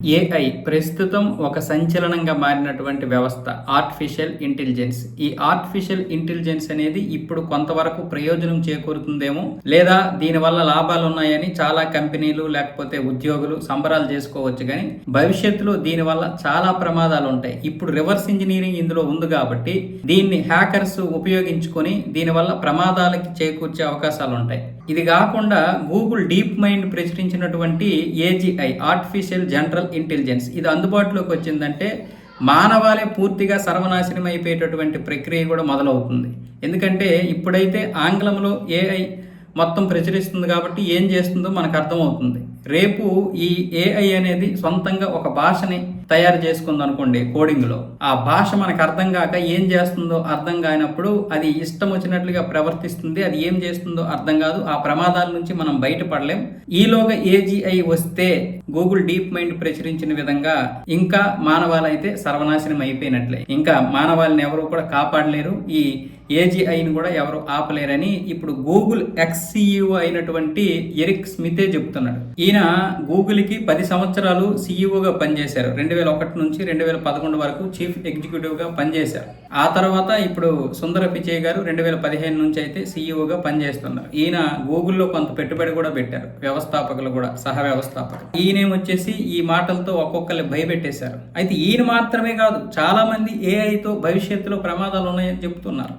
AI ప్రస్తుతం ఒక సంచలనంగా మారినటువంటి వ్యవస్థ ఆర్టిఫిషియల్ ఇంటెలిజెన్స్ ఈ ఆర్టిఫిషియల్ ఇంటెలిజెన్స్ అనేది ఇప్పుడు కొంతవరకు ప్రయోజనం చేకూరుతుందేమో లేదా దీనివల్ల లాభాలు ఉన్నాయని చాలా కంపెనీలు లేకపోతే ఉద్యోగులు సంబరాలు చేసుకోవచ్చు కానీ భవిష్యత్తులో దీనివల్ల చాలా ప్రమాదాలు ఉంటాయి ఇప్పుడు రివర్స్ ఇంజనీరింగ్ ఇందులో ఉంది కాబట్టి దీన్ని హ్యాకర్స్ ఉపయోగించుకొని దీనివల్ల ప్రమాదాలకి చేకూర్చే అవకాశాలు ఉంటాయి ఇది కాకుండా గూగుల్ డీప్ మైండ్ ప్రచురించినటువంటి ఏజీఐ ఆర్టిఫిషియల్ జనరల్ ఇంటెలిజెన్స్ ఇది అందుబాటులోకి వచ్చిందంటే మానవాళే పూర్తిగా సర్వనాశనం అయిపోయేటటువంటి ప్రక్రియ కూడా మొదలవుతుంది. ఎందుకంటే ఇప్పుడైతే ఆంగ్లంలో ఏఐ మొత్తం ప్రచురిస్తుంది కాబట్టి ఏం చేస్తుందో మనకు అర్థమవుతుంది. రేపు ఈ ఏఐ అనేది సొంతంగా ఒక భాషని తయారు చేసుకుంది అనుకోండి కోడింగ్లో ఆ భాష మనకు అర్థం కాక ఏం చేస్తుందో అర్థం కానప్పుడు అది ఇష్టం వచ్చినట్లుగా ప్రవర్తిస్తుంది. అది ఏం చేస్తుందో అర్థం కాదు. ఆ ప్రమాదాల నుంచి మనం బయటపడలేం. ఈలోగా ఏజీఐ వస్తే గూగుల్ డీప్ మైండ్ ప్రచురించిన విధంగా ఇంకా మానవాళైతే సర్వనాశనం అయిపోయినట్లే. ఇంకా మానవాళిని ఎవరు కూడా కాపాడలేరు. ఈ ఏజీఐని కూడా ఎవరు ఆపలేరని ఇప్పుడు గూగుల్ ఎక్స్ అయినటువంటి ఎరిక్ స్మితే చెబుతున్నాడు. ఈయన గూగుల్కి పది సంవత్సరాలు సీఈఓగా పనిచేశారు. రెండు వేల ఒకటి నుంచి రెండు వేల పదకొండు వరకు చీఫ్ ఎగ్జిక్యూటివ్గా పనిచేశారు. ఆ తర్వాత ఇప్పుడు సుందర పిచయ్ గారు రెండు వేల పదిహేను నుంచి అయితే సీఈఓగా పనిచేస్తున్నారు. ఈయన గూగుల్లో కొంత పెట్టుబడి కూడా పెట్టారు. వ్యవస్థాపకులు కూడా సహ వ్యవస్థాపకులు. ఈయన వచ్చేసి ఈ మాటలతో ఒక్కొక్కరిని భయపెట్టేశారు. అయితే ఈయన మాత్రమే కాదు చాలా మంది ఏఐతో భవిష్యత్తులో ప్రమాదాలు ఉన్నాయని చెప్తున్నారు.